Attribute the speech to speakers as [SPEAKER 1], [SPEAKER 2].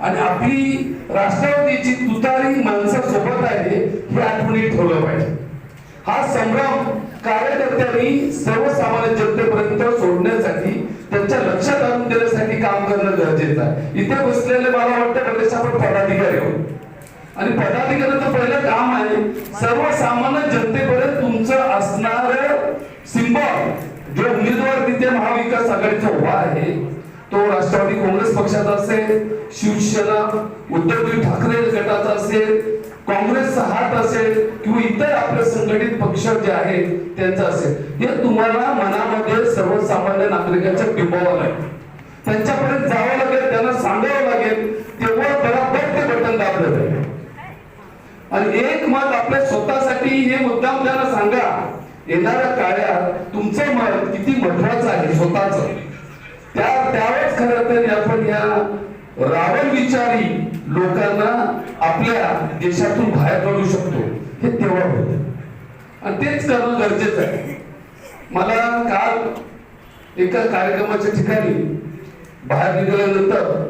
[SPEAKER 1] आणि आपली राष्ट्रवादीची तुतारी माणसं सोबत आहे हे आठवणी ठेवलं पाहिजे. हा संग्राम कार्यकर्त्यांनी सर्वसामान्य जनतेपर्यंत सोडण्यासाठी त्यांच्या लक्षात आणून देण्यासाठी काम करणं गरजेचं आहे. इथे बसलेले मला वाटतं प्रदेश आपण पदाधिकारी आहोत. आणि पदाधिकाऱ्याचं पहिलं काम आहे सर्वसामान्य जनतेपर्यंत तुमचं असणार सिंबॉल जो उमेदवार तिथे महाविकास आघाडीचा उभा आहे तो राष्ट्रवादी काँग्रेस पक्षाचा असेल शिवसेना उद्धवजी ठाकरे गटाचा असेल काँग्रेसचा हात असेल किंवा इतर आपले संघटित पक्ष जे आहेत त्यांचा असेल. हे तुम्हाला मनामध्ये सर्वसामान्य नागरिकांच्या बिंबवावं लागेल त्यांच्यापर्यंत जावं लागेल त्यांना सांगावं लागेल तेव्हा बरोबर ते बटन दाबलं जाईल. आणि एक मत आपल्या स्वतःसाठी हे मुद्दाम त्यांना सांगा येणाऱ्या काळात तुमचं मत किती महत्वाचं आहे स्वतःच? त्या त्यावेळेस खरं तर आपण या रावण विचारी लोकांना आपल्या देशातून बाहेर काढू शकतो. हे तेव्हा होत. आणि तेच करणं गरजेचं आहे. मला काल एका कार्यक्रमाच्या ठिकाणी बाहेर निघाल्यानंतर